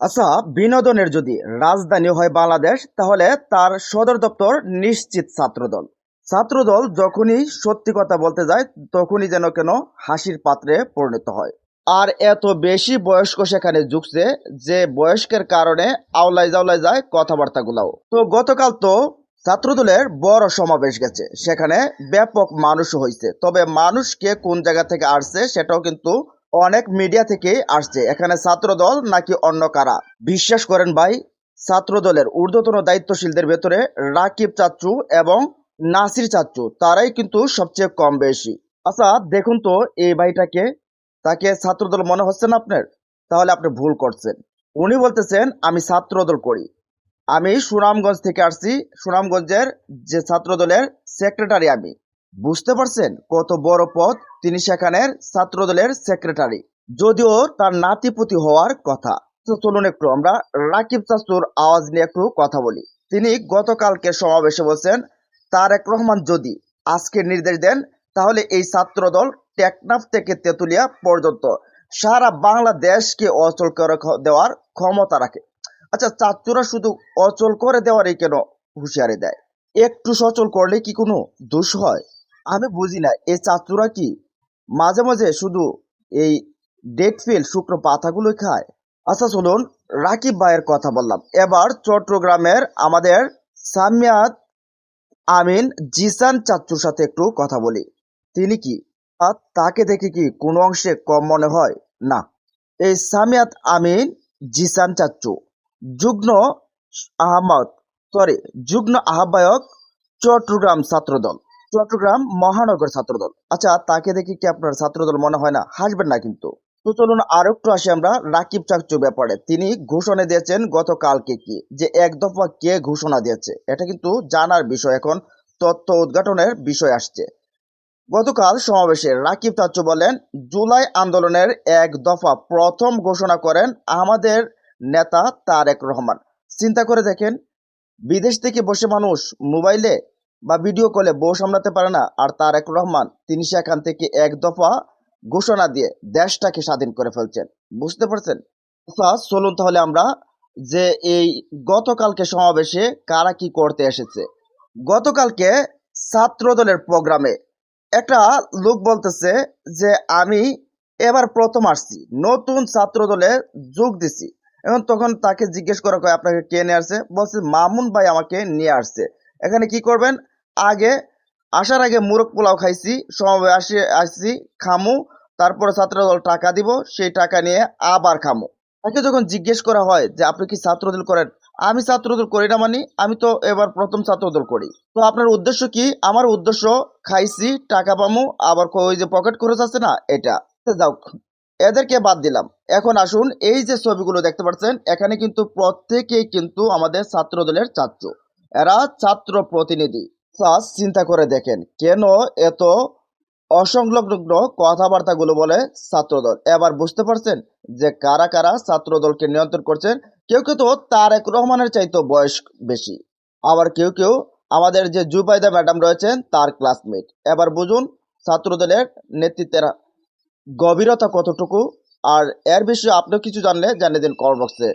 আচ্ছা বিনোদনের যদি রাজধানী হয় বাংলাদেশ, তাহলে তার সদর দপ্তর নিশ্চিত ছাত্রদল। ছাত্রদল যখনই সত্যি কথা বলতে যায়, তখনই যেন কেন হাসির পাত্রে পরিণত হয়। আর এত বেশি বয়স্ক সেখানে ঝুঁকছে যে বয়স্কের কারণে আওলায় জাওলায় যায় কথাবার্তাগুলাও। তো গতকাল তো ছাত্রদলের বড় সমাবেশ গেছে, সেখানে ব্যাপক মানুষ হয়েছে তবে মানুষকে কোন জায়গা থেকে আসছে সেটাও কিন্তু অনেক মিডিয়া থেকে আসছে। এখানে ছাত্রদল নাকি অন্য কারা? বিশ্বাস করেন ভাই, ছাত্রদলের ঊর্ধ্বতন দায়িত্বশীলদের ভেতরে রাকিব চাচ্চু এবং নাসির চাচ্চু, তারাই কিন্তু সবচেয়ে কম বেশি। আচ্ছা দেখুন তো এই ভাইটাকে, তাকে ছাত্রদল মনে হচ্ছে না আপনার? তাহলে আপনি ভুল করছেন। উনি বলতেছেন, আমি ছাত্রদল করি। আমি সুনামগঞ্জ থেকে আসছি। সুনামগঞ্জের যে ছাত্রদলের সেক্রেটারি আমি। বুঝতে পারছেন কত বড় পদ তিনি সেখানের ছাত্রদলের সেক্রেটারি। যদিও তার নাতিপুতি হওয়ার কথা। তো চলুন একটু আমরা রাকিব চাচুর আওয়াজ নিয়ে একটু কথা বলি। তিনি গতকালকে সমাবেশে বলছেন, তারেক রহমান যদি আজকে নির্দেশ দেন, তাহলে এই ছাত্রদল টেকনাফ থেকে তেতুলিয়া পর্যন্ত সারা বাংলাদেশকে অচল করে দেওয়ার ক্ষমতা রাখে। আচ্ছা চাচুরা শুধু অচল করে দেওয়ারই কেন হুঁশিয়ারি দেয়? একটু সচল করলে কি কোনো দোষ হয়? আমি বুঝি না। এই চাচুরা কি? মাঝে মাঝে শুধু এই ডেট ফিল শুকনো পাতাগুলোই খায়। আচ্ছা চলুন রাকিব ভাইয়ের কথা বললাম। এবার চট্টগ্রামের আমাদের সামিয়াত আমিন জিসান চাচ্চুর সাথে একটু কথা বলি। তিনি কি? আর তাকে দেখে কি কোনো অংশে কম মনে হয়? না। এই সামিয়াত আমিন জিসান চাচ্চু যুগ্ন আহমদ সরি যুগ্ন আহ্বায়ক চট্টগ্রাম ছাত্রদল। চট্টগ্রাম মহানগর ছাত্রদল। আচ্ছা তাকে দেখে কি আপনার ছাত্রদল মনে হয় না? হাসবেন না কিন্তু। তো চলুন আর একটু আসি আমরা রাকিব চাকচু ব্যাপারে। তিনি ঘোষণা দিয়েছেন গতকালকে কি? যে এক দফা কে ঘোষণা দিয়েছে? এটা কিন্তু জানার বিষয় এখন। তথ্য উদ্ঘাটনের বিষয় আসছে। গতকাল সমাবেশে রাকিব চাচ্চু বলেন, জুলাই আন্দোলনের এক দফা প্রথম ঘোষণা করেন আমাদের নেতা তারেক রহমান। চিন্তা করে দেখেন, বিদেশ থেকে বসে মানুষ মোবাইলে বা ভিডিও কলে বউ সামলাতে পারে না আর তারেক রহমান তিনি সেখান থেকে এক দফা ঘোষণা দিয়ে দেশটাকে স্বাধীন করে ফেলছেন। বুঝতে পারছেন? আচ্ছা চলুন তাহলে আমরা যে এই গতকালকে সমাবেশে কারা কি করতে এসেছে? গতকালকে ছাত্রদলের প্রোগ্রামে একটা লোক বলতেছে যে, আমি এবার প্রথম আসছি, নতুন ছাত্রদলে যোগ দিছি। এখন তখন তাকে জিজ্ঞেস করা হয়, আপনাকে কে নিয়ে আসছে? বলছে, মামুন ভাই আমাকে নিয়ে আসছে। এখানে কি করবেন? আগে, আসার আগে মুরগ পোলাও খাইছি সমাবেশ আসি, আসছি, খামু, তারপরে ছাত্রদল টাকা দিব, সেই টাকা নিয়ে আবার খামু। তাকে যখন জিজ্ঞেস করা হয় যে, আপনি কি ছাত্রদল করেন? আমি ছাত্রদল করি না মানে আমি তো এবার প্রথম ছাত্রদল করি। তো আপনার উদ্দেশ্য কি? আমার উদ্দেশ্য, খাইছি, টাকা পামু, আবার ওই যে পকেট খরচ আছে না, এটা। যাও। এদেরকে বাদ দিলাম। এখন আসুন, এই যে ছবিগুলো দেখতে পাচ্ছেন, এখানে কিন্তু প্রত্যেকেই কিন্তু আমাদের ছাত্রদলের ছাত্র। এরা ছাত্র প্রতিনিধি। প্লাস চিন্তা করে দেখেন কেন এত অসংলগ্ন কথাবার্তাগুলো বলে ছাত্রদল। এবার বুঝতে পারছেন যে কারা কারা ছাত্রদলকে নিয়ন্ত্রণ করছেন? কেউ কেউ তো তারেক রহমানের চাইতো বয়স বেশি। আবার কেউ কেউ আমাদের যে জুবাইদা ম্যাডাম রয়েছেন, তার ক্লাসমেট এবার বুঝুন ছাত্রদলের নেতৃত্বের গভীরতা কতটুকু? আর এর বিষয়ে আপনিও কিছু জানলে জানিয়ে দিন কমেন্ট বক্সে